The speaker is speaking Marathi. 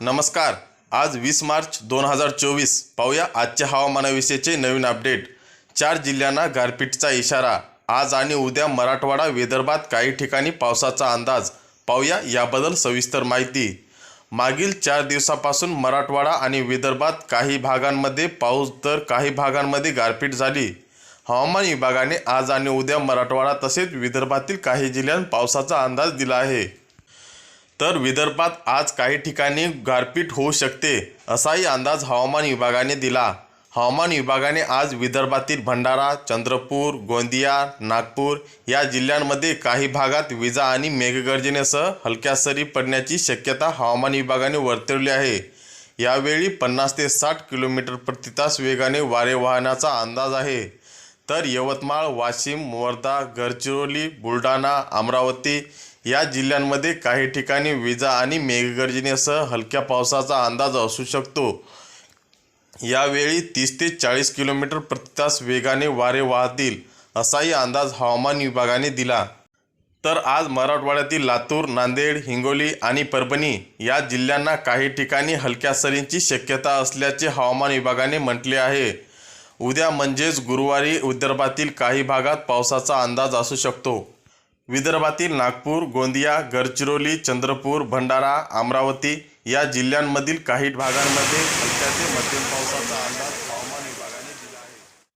नमस्कार. आज वीस मार्च दोन हजार चोवीस. पाहूया आजच्या हवामानाविषयीचे नवीन अपडेट. चार जिल्ह्यांना गारपीटचा इशारा. आज आणि उद्या मराठवाडा विदर्भात काही ठिकाणी पावसाचा अंदाज. पाहूया याबद्दल सविस्तर माहिती. मागील चार दिवसापासून मराठवाडा आणि विदर्भात काही भागांमध्ये पाऊस तर काही भागांमध्ये गारपीट झाली. हवामान विभागाने आज आणि उद्या मराठवाडा तसेच विदर्भातील काही जिल्ह्यांत पावसाचा अंदाज दिला आहे. तर विदर्भात आज काही ठिकाणी गारपीट होऊ शकते असाही अंदाज हवामान विभागाने दिला. हवामान विभागाने आज विदर्भातील भंडारा चंद्रपूर गोंदिया नागपूर या जिल्ह्यांमध्ये काही भागात विजा आणि मेघगर्जनेसह हलक्या सरी पडण्याची शक्यता हवामान विभागाने वर्तवली आहे. यावेळी पन्नास ते साठ किलोमीटर प्रति तास वेगाने वारे वाहण्याचा अंदाज आहे. तर यवतमाळ वाशिम वर्धा गडचिरोली बुलढाणा अमरावती या जिल्ह्यांमध्ये काही ठिकाणी विजा आणि मेघगर्जनेसह हलक्या पावसाचा अंदाज असू शकतो. यावेळी तीस ते चाळीस किलोमीटर प्रति तास वेगाने वारे वाहतील असाही अंदाज हवामान विभागाने दिला. तर आज मराठवाड्यातील लातूर नांदेड हिंगोली आणि परभणी या जिल्ह्यांना काही ठिकाणी हलक्या सरींची शक्यता असल्याचे हवामान विभागाने म्हटले आहे. उद्या म्हणजेच गुरुवारी विदर्भातील काही भागात पावसाचा अंदाज असू शकतो. विदर्भातील नागपूर गोंदिया गडचिरोली चंद्रपूर भंडारा अमरावती या जिल्ह्यांमधील काही भागांमध्ये हलक्या ते मध्यम पावसाचा अंदाज